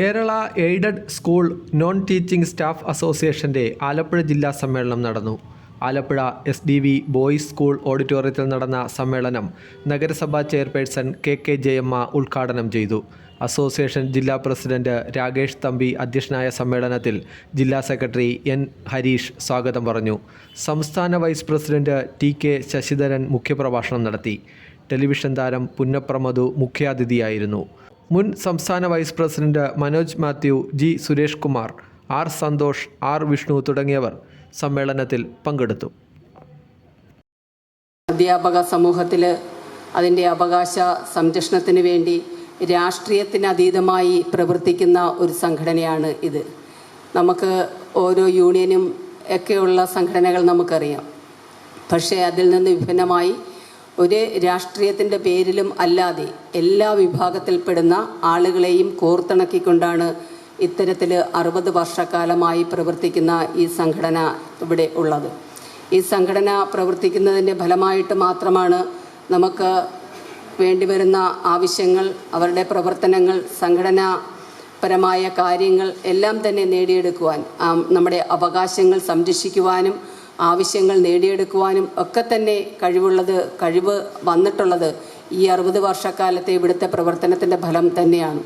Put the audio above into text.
Kerala aided school non teaching staff അസോസിയേഷന്റെ ആലപ്പുഴ ജില്ലാ സമ്മേളനം നടന്നു. Alappuzha S D V boys school ഓഡിറ്റോറിയത്തിൽ നടന്ന സമ്മേളനം നഗരസഭാ ചെയർപേഴ്സൺ കെ കെ ജയമ്മ ഉദ്ഘാടനം ചെയ്തു. അസോസിയേഷൻ ജില്ലാ പ്രസിഡന്റ് രാകേഷ് തമ്പി അധ്യക്ഷനായ സമ്മേളനത്തിൽ ജില്ലാ സെക്രട്ടറി എൻ ഹരീഷ് സ്വാഗതം പറഞ്ഞു. സംസ്ഥാന vice president T K Sasidharan മുഖ്യപ്രഭാഷണം നടത്തി. ടെലിവിഷൻ താരം പുന്നപ്രമധു മുഖ്യാതിഥിയായിരുന്നു. മുൻ സംസ്ഥാന vice president Manoj Mathew G Suresh Kumar R Santhosh R Vishnu തുടങ്ങിയവർ സമ്മേളനത്തിൽ പങ്കെടുത്തു. അധ്യാപക സമൂഹത്തിൽ അതിന്റെ അവകാശ സംരക്ഷണത്തിന് വേണ്ടി രാഷ്ട്രീയത്തിന് അതീതമായി പ്രവർത്തിക്കുന്ന ഒരു സംഘടനയാണ് ഇത്. നമുക്ക് ഓരോ യൂണിയനും ഒക്കെയുള്ള സംഘടനകൾ നമുക്കറിയാം. പക്ഷേ അതിൽ നിന്ന് വിഭിന്നമായി ഒരു രാഷ്ട്രീയത്തിന്റെ പേരിലും അല്ലാതെ എല്ലാ വിഭാഗത്തിൽപ്പെടുന്ന ആളുകളെയും കോർത്തിണക്കിക്കൊണ്ടാണ് ഇത്തരത്തിൽ അറുപത് വർഷക്കാലമായി പ്രവർത്തിക്കുന്ന ഈ സംഘടന ഇവിടെ ഉള്ളത്. ഈ സംഘടന പ്രവർത്തിക്കുന്നതിന്റെ ഫലമായിട്ട് മാത്രമാണ് നമുക്ക് വേണ്ടിവരുന്ന ആവശ്യങ്ങൾ അവരുടെ പ്രവർത്തനങ്ങൾ സംഘടനാപരമായ കാര്യങ്ങൾ എല്ലാം തന്നെ നേടിയെടുക്കുവാൻ നമ്മുടെ അവകാശങ്ങൾ സംരക്ഷിക്കുവാനും ആവശ്യങ്ങൾ നേടിയെടുക്കുവാനും ഒക്കെ തന്നെ കഴിവുള്ളത് കഴിവ് വന്നിട്ടുള്ളത് ഈ അറുപത് വർഷക്കാലത്തെ ഇവിടുത്തെ പ്രവർത്തനത്തിന്റെ ഫലം തന്നെയാണ്.